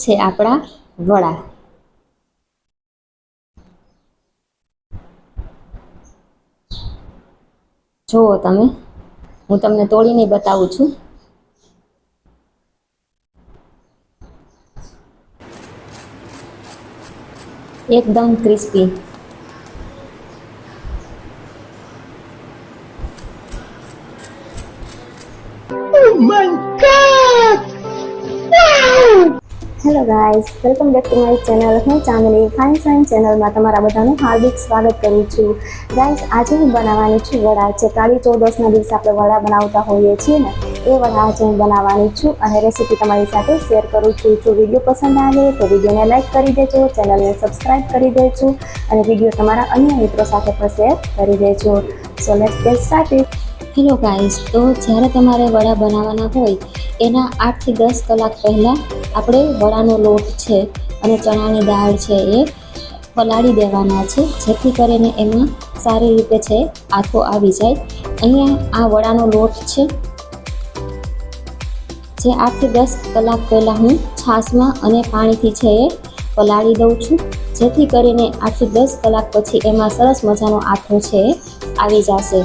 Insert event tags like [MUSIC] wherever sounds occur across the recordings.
છે આપણા વડા. જુઓ તમે હું તમને તોડીને બતાવું છું. એકદમ crispy. Guys welcome back to my channel હું ચાંદની ફાઇન સાઇન ચેનલમાં તમારા બધાનું હાર્દિક સ્વાગત કરું છું. ગાઈસ આજે હું બનાવવાની છું વડા. જે કાળી ચૌદસના દિવસે આપણે વડા બનાવતા હોઈએ છીએ ને, એ વડા આજે હું બનાવવાની છું અને રેસીપી તમારી સાથે શેર કરું છું. જો વીડિયો પસંદ આવે તો વિડીયોને લાઇક કરી દેજો ચેનલને સબસ્ક્રાઇબ કરી દેજો અને વીડિયો તમારા અન્ય મિત્રો સાથે પણ શેર કરી દેજો. So let's get started hello guys તો જ્યારે તમારે વડા બનાવવાના હોય, એના આઠથી દસ કલાક પહેલાં આપણે વડાનો લોટ છે અને ચણાની દાળ છે એ પલાળી દેવાના છે, જેથી કરીને એમાં સારી રીતે છે, આથો આવી જાય. અહીંયા આ વડાનો લોટ છે, જે આઠથી દસ કલાક પહેલાં હું છાશમાં અને પાણીથી છે એ પલાળી દઉં છું, જેથી કરીને આઠથી દસ કલાક પછી એમાં સરસ મજાનો આથો છે આવી જશે.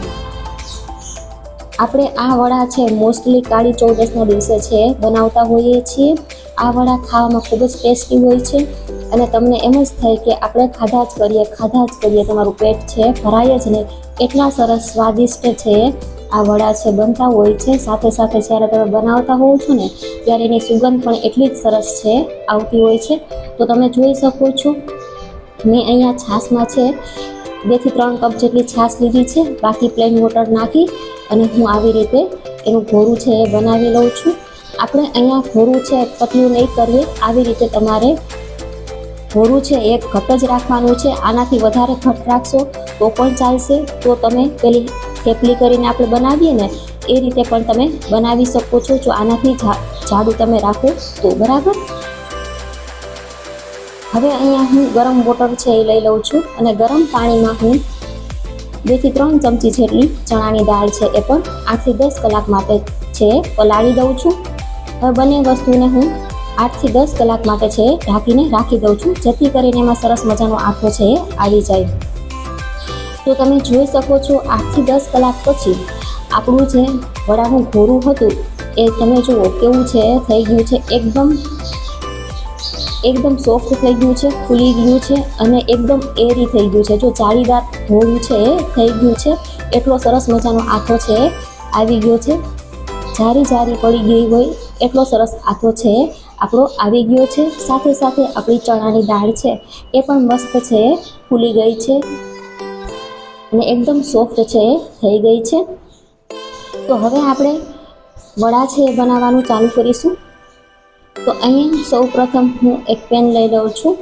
આપણે આ વડા છે મોસ્ટલી કાળી ચૌદસના દિવસે છે, બનાવતા હોઈએ છીએ. આ વડા ખાવામાં ખૂબ જ ટેસ્ટી હોય છે અને તમને એમ જ થાય કે આપણે ખાધા જ કરીએ, ખાધા જ કરીએ, તમારું પેટ છે, ભરાય જ નહીં. એટલા સરસ સ્વાદિષ્ટ છે આ વડા છે, બનતા હોય છે. સાથે સાથે જ્યારે તમે બનાવતા હોવ છો ને, ત્યારે એની સુગંધ પણ એટલી જ સરસ છે, આવતી હોય છે. તો તમે જોઈ શકો છો, મેં અહીંયા છાશમાં છે બેથી ત્રણ કપ જેટલી છાશ લીધી છે. બાકી પ્લેન વોટર નાખી અને હું આવી રીતે એનું ઘોરું છે એ બનાવી લઉં છું. આપણે અહીંયા ઘોરું છે, પતલું નહીં કરીએ. આવી રીતે તમારે ઘોરું છે એક ઘટ જ રાખવાનું છે. આનાથી વધારે ઘટ રાખશો તો પણ ચાલશે. તો તમે પેલી થેપલી કરીને આપણે બનાવીએ ને, એ રીતે પણ તમે બનાવી શકો છો. જો આનાથી જાડું તમે રાખો તો, બરાબર? હવે અહીંયા હું ગરમ વોટર છે એ લઈ લઉં છું. અને ગરમ પાણીમાં હું બેથી ત્રણ ચમચી જેટલી ચણાની દાળ છે એ પણ આઠથી દસ કલાક માટે છે, પલાળી દઉં છું. હવે બંને વસ્તુને હું આઠથી દસ કલાક માટે છે, ઢાંકીને રાખી દઉં છું, જેથી કરીને એમાં સરસ મજાનો આથો છે આવી જાય. તો તમે જોઈ શકો છો, આઠથી દસ કલાક પછી આપણું જે વડાનું ઘોરું હતું એ તમે જુઓ, કેવું છે, થઈ ગયું છે, એકદમ એકદમ સોફ્ટ થઈ ગયું છે, ફૂલી ગયું છે અને એકદમ એરી થઈ ગયું છે. જો જાળીદાર ધોયું છે, એ થઈ ગયું છે. એટલો સરસ મજાનો આથો છે, એ આવી ગયો છે. જારી જારી પડી ગઈ હોય, એટલો સરસ આથો છે, એ આપણો આવી ગયો છે. સાથે સાથે આપણી ચણાની દાળ છે, એ પણ મસ્ત છે, એ ફૂલી ગઈ છે અને એકદમ સોફ્ટ છે, એ થઈ ગઈ છે. તો હવે આપણે વડા છે એ બનાવવાનું ચાલુ કરીશું. તો અહીંયા સૌ પ્રથમ હું એક પેન લઈ લઉં છું.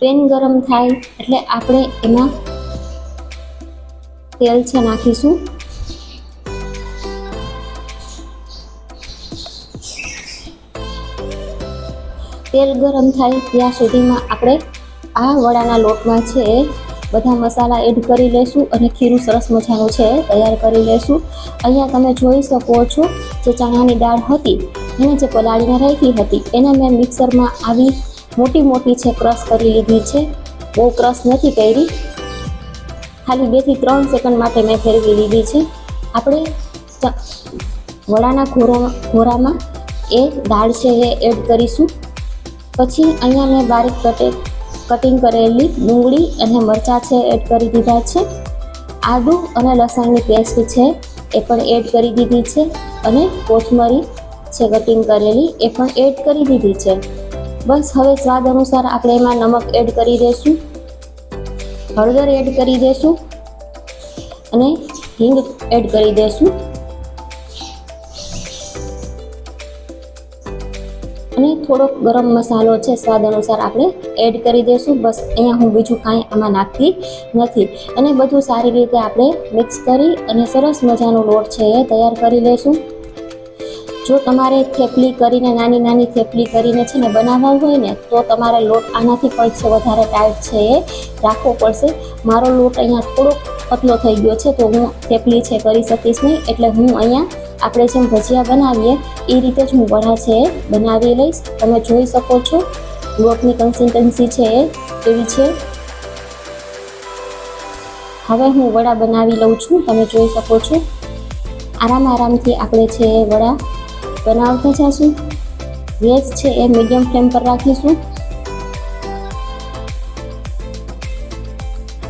પેન ગરમ થાય એટલે આપણે એમાં તેલ છે નાખીશું. તેલ ગરમ થાય ત્યાં સુધીમાં આપણે આ વડાના લોટમાં છે બધા મસાલા એડ કરી લેશું અને ખીરું સરસ મજાનું છે, તૈયાર કરી લેશું. અહીંયા તમે જોઈ શકો છો જે ચણાની દાળ હતી, એને જે પલાળીને રાખી હતી, એને મેં મિક્સરમાં આવી મોટી મોટી છે ક્રશ કરી લીધી છે. બહુ ક્રશ નથી કરી. ખાલી બેથી ત્રણ સેકન્ડ માટે મેં ફેરવી લીધી છે. આપણે વડાના ઘોરો, ઘોરામાં એ દાળ છે એ એડ કરીશું. પછી અહીંયા મેં બારીક કટે કટિંગ કરેલી ડુંગળી અને મરચાં છે એડ કરી દીધા છે. આદુ અને લસણની પેસ્ટ છે એ પણ એડ કરી દીધી છે અને કોથમરી છે કટિંગ કરેલી એ પણ એડ કરી દીધી છે. બસ હવે સ્વાદ અનુસાર આપણે એમાં નમક એડ કરી દઈશું હળદર એડ કરી દઈશું અને હિંગ એડ કરી દઈશું થોડોક ગરમ મસાલો છે, સ્વાદ અનુસાર આપણે એડ કરી દઈશું. બસ અહીંયા હું બીજું કાંઈ આમાં નાખતી નથી. અને બધું સારી રીતે આપણે મિક્સ કરી અને સરસ મજાનો લોટ છે એ તૈયાર કરી લઈશું. જો તમારે થેપલી કરીને, નાની નાની થેપલી કરીને છે ને બનાવવા હોય ને, તો તમારે લોટ આનાથી પણ છે, વધારે ટાઈટ છે એ રાખવો પડશે. મારો લોટ અહીંયા થોડોક પતલો થઈ ગયો છે, તો હું થેપલી છે કરી શકીશ નહીં. એટલે હું અહીંયા આપણે જેમ ભજીયા બનાવીએ, એ રીતે જ હું વડા છે બનાવી લઈશ. તમે જોઈ શકો છો, લોટની કન્સિસ્ટન્સી છે એ એવી છે. હવે હું વડા બનાવી લઉં છું, તમે જોઈ શકો છો. આરામ આરામથી આપણે છે વડા બનાવતા જશું. ગેસ છે એ મીડિયમ ફ્લેમ પર રાખીશું.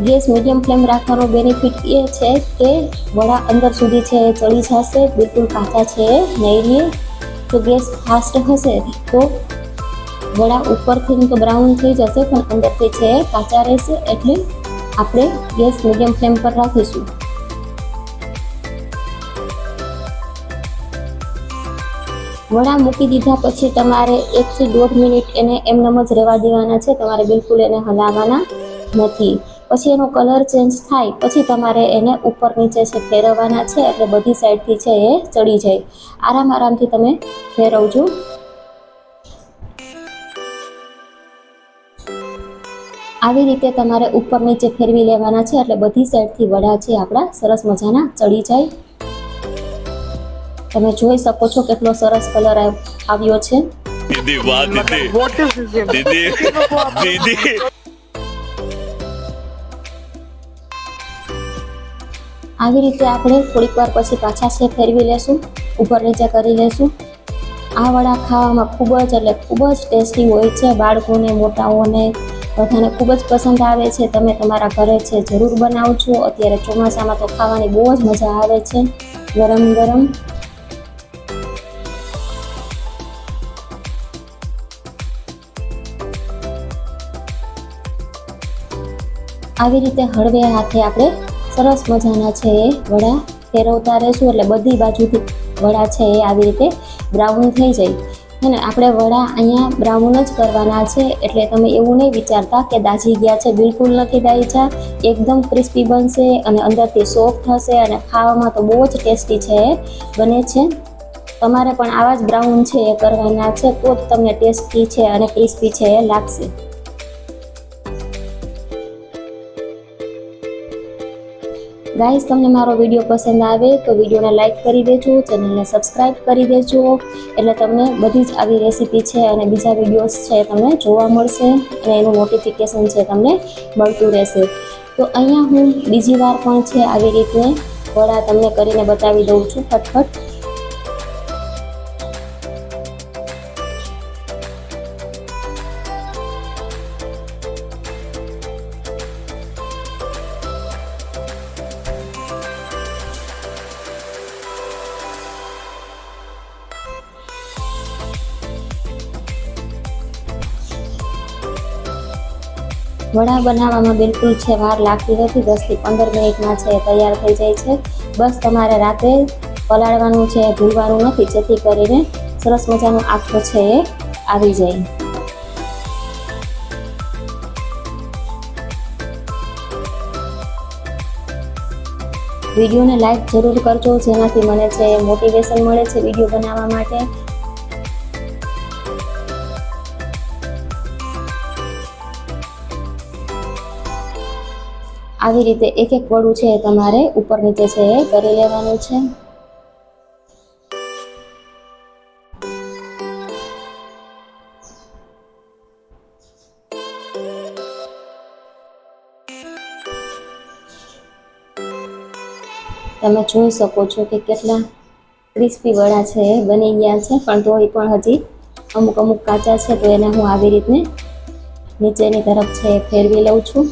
ગેસ મીડિયમ ફ્લેમ રાખવાનો બેનિફિટ એ છે કે વડા અંદર સુધી છે, ચડી જશે, બિલકુલ કાચા છે નહીં. રહે તો ગેસ ફાસ્ટ હશે તો વડા ઉપરથી તો બ્રાઉન થઈ જશે, પણ અંદરથી છે, કાચા રહેશે એટલે આપણે ગેસ મીડિયમ ફ્લેમ પર રાખીશું. વડા મૂકી દીધા પછી તમારે એકથી દોઢ મિનિટ એને એમનેમ જ રહેવા દેવાના છે, તમારે બિલકુલ એને હલાવવાના નથી. પછી એનો કલર ચેન્જ થાય પછી તમારે એને ઉપર નીચે છે ફેરવવાના છે એટલે બધી સાઈડથી છે એ ચડી જાય. આરામ આરામથી તમે ફેરવજો. આવી રીતે તમારે ઉપર નીચે ફેરવી લેવાના છે એટલે બધી સાઈડથી વડા છે આપણા સરસ મજાના ચડી જાય. તમે જોઈ શકો છો કેટલો સરસ કલર આવ્યો છે. દીદી વાહ દીદી. વોટ ઇઝ દીદી [LAUGHS] દીદી દીદી. આવી રીતે આપણે થોડીક વાર પછી પાછા છે, ફેરવી લેશું ઉપર નીચે કરી લેશું. આ વડા ખાવામાં ખૂબ જ એટલે ખૂબ જ ટેસ્ટી હોય છે, બાળકોને, મોટાઓને, બધાને ખૂબ જ પસંદ આવે છે. તમે તમારા ઘરે છે, જરૂર બનાવજો. અત્યારે ચોમાસામાં તો ખાવાની બહુ જ મજા આવે છે. ગરમ ગરમ. આવી રીતે હળવે હાથે આપણે સરસ મજાના છે એ વડા. ફેરવતા રહેશું એટલે બધી બાજુથી વડા છે એ આવી રીતે બ્રાઉન થઈ જાય. અને આપણે વડા અહીંયા બ્રાઉન જ કરવાના છે એટલે તમે એવું નહીં વિચારતા કે દાજી ગયા છે, બિલકુલ નથી દાઈજા એકદમ ક્રિસ્પી બનશે અને અંદરથી સોફ્ટ હશે અને ખાવામાં તો બહુ જ ટેસ્ટી છે એ. બને છે. તમારે પણ આવા જ બ્રાઉન છે એ કરવાના છે તો જ તમને ટેસ્ટી છે અને ક્રિસ્પી છે એ લાગશે. ગાઈસ, તમને મારો વીડિયો પસંદ આવે તો વિડીયોને લાઈક કરી દેજો, ચેનલને સબસ્ક્રાઈબ કરી દેજો. એટલે તમને બધી જ આવી રેસીપી છે અને બીજા વિડીયોઝ છે તમને જોવા મળશે અને એનું નોટિફિકેશન છે તમને મળતું રહેશે. તો અહીંયા હું બીજી વાર પણ છે આવી રીતે વડા તમને કરીને બતાવી દઉં છું ફટફટ. વડા બનાવવામાં બિલકુલ છે, વાર લાગતી નથી. દસથી પંદર મિનિટમાં છે, તૈયાર થઈ જાય છે. બસ તમારે રાત્રે પલાળવાનું છે, ભૂલવાનું નથી. જેથી કરીને સરસ મજાનો આખો છે એ આવી જાય. વિડીયોને લાઈક જરૂર કરજો, જેનાથી મને છે મોટિવેશન મળે છે વીડિયો બનાવવા માટે. આવી રીતે એક એક વડું છે તમારે ઉપર નીચે છે એ કરી લેવાનું છે. તમે જોઈ શકો છો કે કેટલા ક્રિસ્પી વડા છે એ બની ગયા છે, પણ તોય પણ હજી અમુક અમુક કાચા છે, તો એને હું આવી રીતને નીચેની તરફ છે ફેરવી લઉં છું.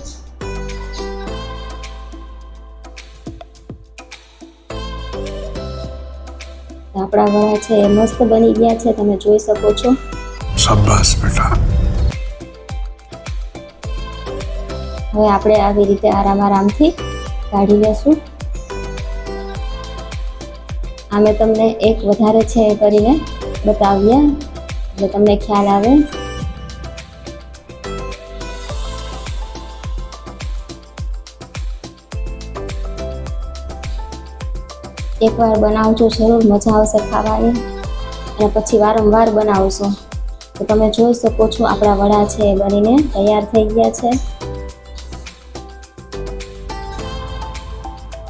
આપણા વડા છે એ મસ્ત બની ગયા છે તમે જોઈ શકો છો. શાબાશ બેટા. હવે આપણે આવી રીતે આરામ આરામથી કાઢી લેશું. આ મેં તમને એક વધારે છે એ કરીને બતાવીએ એટલે તમને ખ્યાલ આવે. એકવાર બનાવજો જરૂર મજા આવશે ખાવાની. અને પછી વારંવાર બનાવશો તો તમે જોઈ શકો છો, આપણા વડા છે એ બનીને તૈયાર થઈ ગયા છે.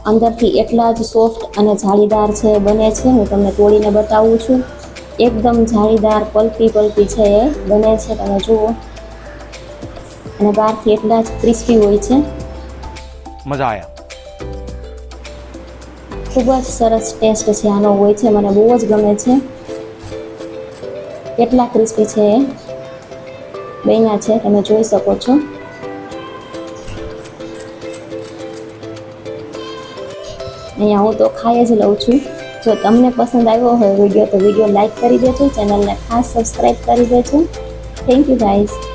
અંદરથી એટલા જ સોફ્ટ અને જાળીદાર છે, બને છે. હું તમને તોડીને બતાવું છું. એકદમ જાળીદાર, પલપી પલપી છે એ, બને છે. તમે જુઓ. અને બહારથી એટલા જ ક્રિસ્પી હોય છે. મજા આવ્યા ખૂબ જ સરસ ટેસ્ટ છે, આનો હોય છે, મને બહુ જ ગમે છે. કેટલા ક્રિસ્પી છે એ? બન્યા છે, તમે જોઈ શકો છો. અહીંયા હું તો ખાઈ જ લઉં છું. જો તમને પસંદ આવ્યો હોય વીડિયો, તો વીડિયો લાઇક કરી દેજો, ચેનલને ખાસ સબસ્ક્રાઈબ કરી દેજો. Thank you guys